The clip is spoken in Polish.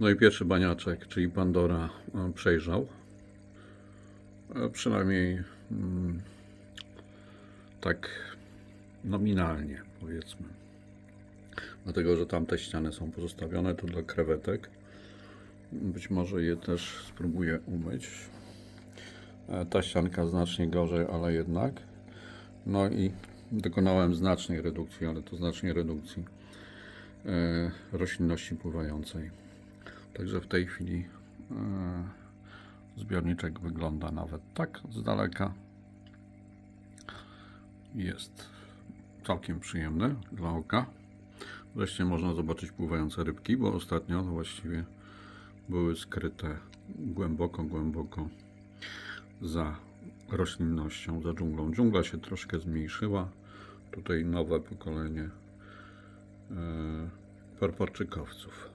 No i pierwszy baniaczek, czyli Pandora, e, przejrzał. E, Przynajmniej mm, tak nominalnie, powiedzmy. Dlatego, że tamte ściany są pozostawione tu dla krewetek. Być może je też spróbuję umyć. E, Ta ścianka znacznie gorzej, ale jednak. No i dokonałem znacznej redukcji, ale to znacznej redukcji roślinności pływającej. Także w tej chwili e, zbiorniczek wygląda nawet tak z daleka. Jest całkiem przyjemny dla oka. Wreszcie można zobaczyć pływające rybki, bo ostatnio właściwie były skryte głęboko, głęboko za roślinnością, za dżunglą. Dżungla się troszkę zmniejszyła. Tutaj nowe pokolenie e, porporczykowców.